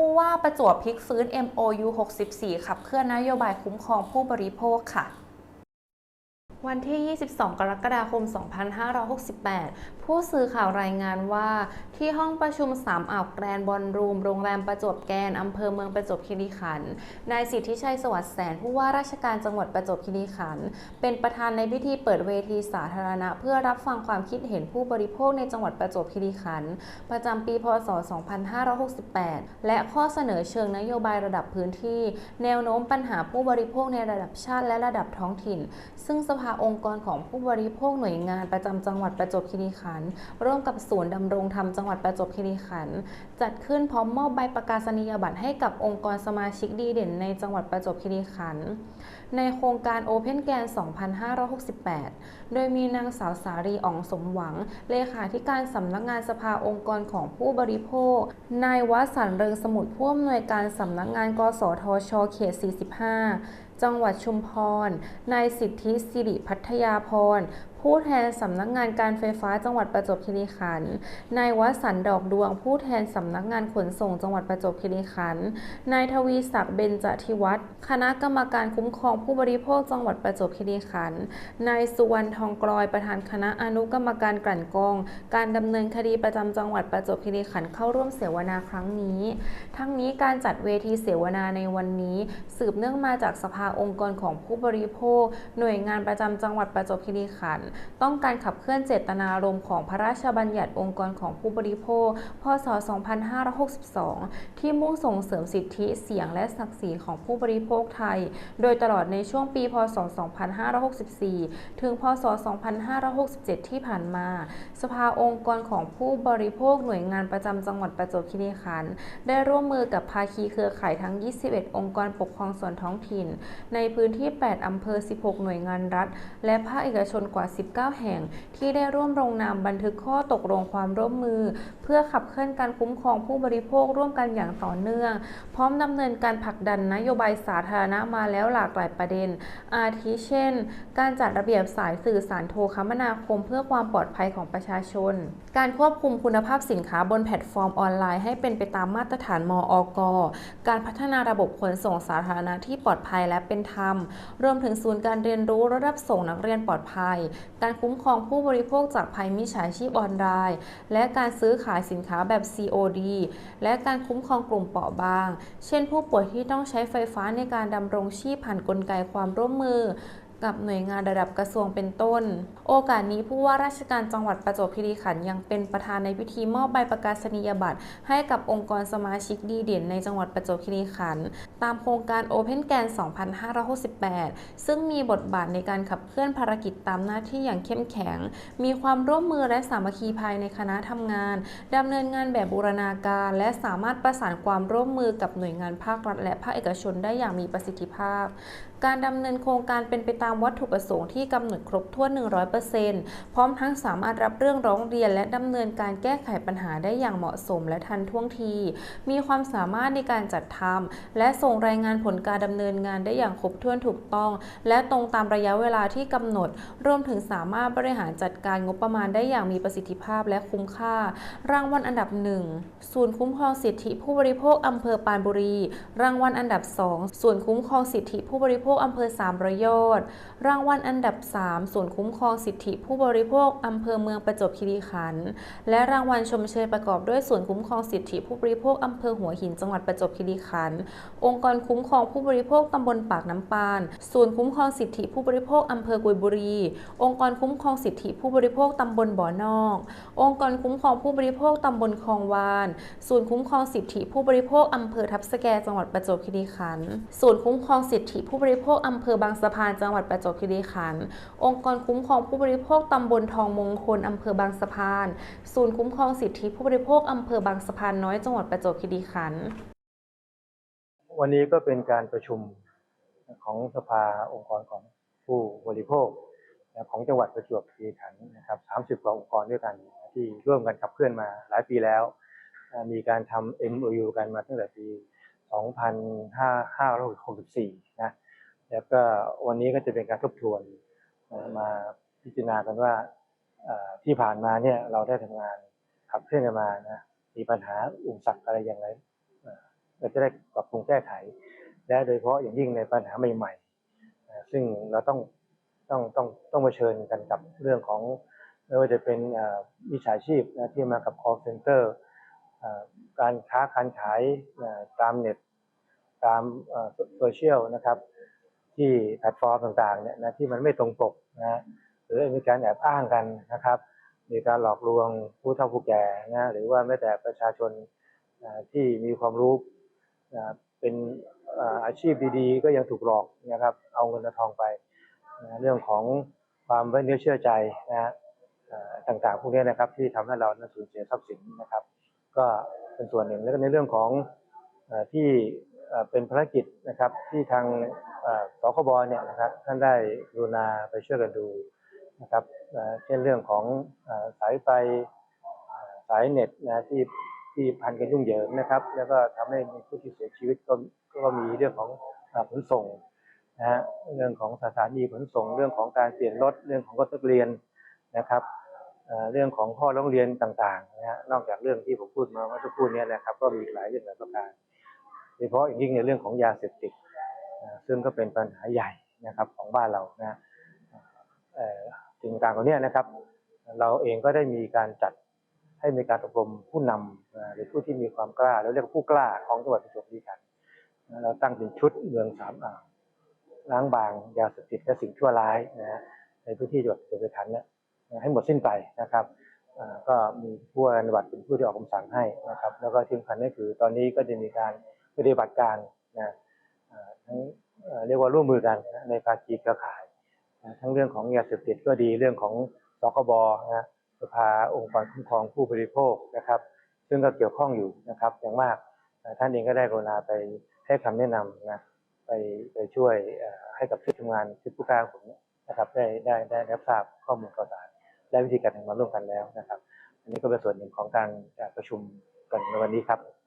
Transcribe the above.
ผู้ว่าประจวบพลิกฟื้น MOU 64 ขับเคลื่อนนโยบายคุ้มครองผู้บริโภคค่ะ วันที่ 22 กรกฎาคม 2568 ผู้สื่อข่าวรายงานว่าที่ห้องประชุมสามอ่าวแกรนด์บอลรูม โรงแรมประจวบแกนอำเภอเมืองประจวบคีรีขันธ์ นายสิทธิชัยสวัสดิ์แสนผู้ว่าราชการจังหวัดประจวบคีรีขันธ์ เป็นประธานในพิธีเปิดเวทีสาธารณะ เพื่อรับฟังความคิดเห็นผู้บริโภคในจังหวัดประจวบคีรีขันธ์ ประจำปี พศ 2568 และข้อเสนอเชิงนโยบายระดับพื้นที่ แนวโน้มปัญหาผู้บริโภคในระดับชาติและระดับท้องถิ่น ซึ่งสภาองค์กรของผู้บริโภคหน่วยงานประจำจังหวัดประจวบคีรีขันธ์ร่วมกับศูนย์ดำรงธรรมจังหวัดประจวบคีรีขันธ์จัดขึ้นพร้อมมอบใบประกาศนียบัตรให้กับองค์กรสมาชิกดีเด่นในจังหวัดประจวบคีรีขันธ์ในโครงการ Open g a n 2568 โดยมีนางสาวสารีอ๋องสมหวัง เลขาธิการสำนักงานสภาองค์กรของผู้บริโภค นายวสันต์เริงสมุทรผู้อำนวยการสำนักงาน กสทช เขต 45 จังหวัดชุมพร นายสิทธิสิริพัทยาพรผู้แทนสำนักงานการไฟฟ้าจังหวัดประจวบคีรีขันธ์นายวสันดอกดวง ผู้แทนสำนักงานขนส่งจังหวัดประจวบคีรีขันธ์นายทวีศักดิ์เบญจทิวัฒน์คณะกรรมการคุ้มครองผู้บริโภคจังหวัดประจวบคีรีขันธ์นายสุวรรณทองกลอยประธานคณะอนุกรรมการกลั่นกรอง การดำเนินคดีประจำจังหวัดประจวบคีรีขันธ์เข้าร่วมเสวนาครั้งนี้ ทั้งนี้การจัดเวทีเสวนาในวันนี้ สืบเนื่องมาจากสภาองค์กรของผู้บริโภค หน่วยงานประจำจังหวัดประจวบคีรีขันธ์ต้องการขับเคลื่อนเจตนารมณ์ของพระราชบัญญัติองค์กรของผู้บริโภค พศ 2562 ที่มุ่งส่งเสริมสิทธิเสียงและศักดิ์ศรีของผู้บริโภคไทย โดยตลอดในช่วงปี พศ 2564 ถึง พศ 2567 ที่ผ่านมา สภาองค์กรของผู้บริโภคหน่วยงานประจำจังหวัดประจวบคีรีขันธ์ได้ร่วมมือกับภาคีเครือข่ายทั้ง 21 องค์กรปกครองส่วนท้องถิ่น ในพื้นที่ 8 อำเภอ 16 หน่วยงานรัฐ และภาคเอกชนกว่า19 แห่ง ที่ได้ร่วมลงนามบันทึกข้อตกลงความร่วมมือ เพื่อขับเคลื่อนการคุ้มครองผู้บริโภคร่วมกันอย่างต่อเนื่อง พร้อมดำเนินการผลักดันนโยบายสาธารณะมาแล้วหลากหลายประเด็น อาทิเช่น การจัดระเบียบสายสื่อสารโทรคมนาคม เพื่อความปลอดภัยของประชาชน การควบคุมคุณภาพสินค้าบนแพลตฟอร์มออนไลน์ให้เป็นไปตามมาตรฐานมอกการพัฒนาระบบขนส่งสาธารณะที่ปลอดภัยและเป็นธรรม รวมถึงศูนย์การเรียนรู้ระดับส่งนักเรียนปลอดภัยการคุ้มครองผู้บริโภคจากภัยมิจฉาชีพออนไลน์ และการซื้อขายสินค้าแบบ COD และการคุ้มครองกลุ่มเปราะบาง เช่น ผู้ป่วยที่ต้องใช้ไฟฟ้าในการดำรงชีพผ่านกลไกความร่วมมือ กับหน่วยงานระดับกระทรวงเป็นต้น โอกาสนี้ผู้ว่าราชการจังหวัดประจวบคีรีขันธ์ยังเป็นประธานในพิธีมอบใบประกาศนียบัตร ให้กับองค์กรสมาชิกดีเด่นในจังหวัดประจวบคีรีขันธ์ตามโครงการ Open g a n 2568 ซึ่งมีบทบาทในการขับเคลื่อนภารกิจตามหน้าที่อย่างเข้มแข็ง มีความร่วมมือและสามัคคีภายในคณะทำงานดำเนินงานแบบบูรณาการ และสามารถประสานความร่วมมือกับหน่วยงานภาครัฐ และภาคเอกชนได้อย่างมีประสิทธิภาพ การดำเนินโครงการเป็นไปตามามวัตถุประสงค์ที่กำหนดครบถ้วน 100%พร้อมทั้งสามารถรับเรื่องร้องเรียน และดำเนินการแก้ไขปัญหาได้อย่างเหมาะสมและทันท่วงที มีความสามารถในการจัดทำและส่งรายงานผลการดำเนินงานได้อย่างครบถ้วนถูกต้อง และตรงตามระยะเวลาที่กำหนด รวมถึงสามารถบริหารจัดการงบประมาณได้อย่างมีประสิทธิภาพและคุ้มค่า รางวัลอันดับหนึ่งศูนย์คุ้มครองสิทธิผู้บริโภคอำเภอปานบุรี รางวัลอันดับสองศูนย์คุ้มครองสิทธิผู้บริโภคอำเภอสามร้อยยอดรางวัลอันดับ 3 ศูนย์คุ้มครองสิทธิผู้บริโภคอำเภอเมืองประจวบคีรีขันธ์และรางวัลชมเชยประกอบด้วยศูนย์คุ้มครองสิทธิผู้บริโภคอำเภอหัวหินจังหวัดประจวบคีรีขันธ์องค์กรคุ้มครองผู้บริโภคตำบลปากน้ำปาน ศูนย์คุ้มครองสิทธิผู้บริโภคอำเภอกุยบุรี องค์กรคุ้มครองสิทธิผู้บริโภคตำบลบ่อนอก องค์กรคุ้มครองผู้บริโภคตำบลคลองวาน ศูนย์คุ้มครองสิทธิผู้บริโภคอำเภอทับสแกจังหวัดประจวบคีรีขันธ์ศูนย์คุ้มครองสิทธิผู้บริโภคอำเภอบางสะพานจังหวัดประจวบคีรีขันธ์องค์กรคุ้มครองผู้บริโภคตำบลทองมงคลอำเภอบางสะพาน ศูนย์คุ้มครองสิทธิผู้บริโภคอำเภอบางสะพานน้อยจังหวัดประจวบคีรีขันธ์วันนี้ก็เป็นการประชุมของสภาองค์กรของผู้บริโภคของจังหวัดประจวบคีรีขันธ์นะครับ30กว่าองค์กรด้วยกันที่ร่วมกันขับเคลื่อนมาหลายปีแล้ว มีการทำ MOU กันมาตั้งแต่ปี 2564 นะ แล้วก็วันนี้ก็จะเป็นการทบทวนมาพิจารณากันว่าที่ผ่านมาเนี่ยเราได้ทำงานขับเคลื่อนกันมานะมีปัญหาอุปสรรคอะไรอย่างไรเราจะได้ปรับปรุงแก้ไข และโดยเฉพาะอย่างยิ่งในปัญหาใหม่ๆซึ่งเราต้องต้องต้องต้องมาเชิญกันกับเรื่องของไม่ว่าจะเป็นวิชาชีพนะที่มากับ call center เอ่อการค้าการขายตามเน็ต ตามโซเชียลนะครับ ที่แพลตฟอร์มต่างๆเนี่ยนะที่มันไม่ตรงปกนะหรือมีการแอบอ้างกันนะครับ มีการหลอกลวงผู้เฒ่าผู้แก่นะหรือว่าแม้แต่ประชาชนอ่าที่มีความรู้นะเป็นอาชีพดีๆ ก็ยังถูกหลอกนะครับ เอาเงินทองไปนะเรื่องของความไว้เนื้อเชื่อใจนะฮะต่างๆพวกนี้นะครับ ที่ทำให้เราสูญเสียทรัพย์สินนะครับ ก็เป็นส่วนหนึ่งแล้วก็ในเรื่องของอที่เอ่อเป็นภารกิจนะครับที่ทาง สคบเนี่ยนะครับท่านได้กรุณาไปช่วยกันดูนะครับเช่นเรื่องของอสายไฟสายเน็ตนะที่ที่พันกันยุ่งเหยิงนะครับ แล้วก็ทำให้มีผู้ที่เสียชีวิตก็ก็มีเรื่องของขนส่งนะฮะเรื่องของสถานีขนส่ง เรื่องของการเปลี่ยนรถเรื่องของรถนักเรียนนะครับเรื่องของข้อร้องเรียนต่างๆนะฮะนอกจากเรื่องที่ผมพูดมาเมื่อสักครู่เนี้นะครับ ก็มีหลายเรื่องหลายประการโดยเฉพาะอย่างยิ่งในเรื่องของยาเสพติด ซึ่งก็เป็นปัญหาใหญ่นะครับของบ้านเรานะเอ่อสิ่งต่างๆเหล่านี้นะครับ เราเองก็ได้มีการจัดให้มีการอบรมผู้นำหรือผู้ที่มีความกล้าเราเรียกว่าผู้กล้าของจังหวัดประจวบคีรีขันธ์เราตั้งเป็นชุดเมืองสามอ่าวล้างบางยาเสพติดและสิ่งชั่วร้ายนะฮะในพื้นที่จังหวัดประจวบคีรีขันธ์เนี่ยให้หมดสิ้นไปนะครับก็มีผู้ว่าการจังหวัดเป็นผู้ที่ออกคำสั่งให้นะครับ แล้วก็ที่สำคัญก็คือตอนนี้ก็จะมีการปฏิบัติการนะ เรียกว่าร่วมมือกันนะในภาคีเครือข่ายนะทั้งเรื่องของยาเสพติดก็ดีเรื่องของสคบนะสภาองค์กรคุ้มครองผู้บริโภคนะครับ ซึ่งก็เกี่ยวข้องอยู่นะครับอย่างมากท่านเองก็ได้กรุณาไปให้คำแนะนำนะไปไปช่วยให้กับชุดทำงานชุดผู้กล้าผมนะครับได้ได้ได้รับทราบข้อมูลข่าวสารและวิธีการทำงานร่วมกันแล้วนะครับ อันนี้ก็เป็นส่วนหนึ่งของการประชุมกันในวันนี้ครับ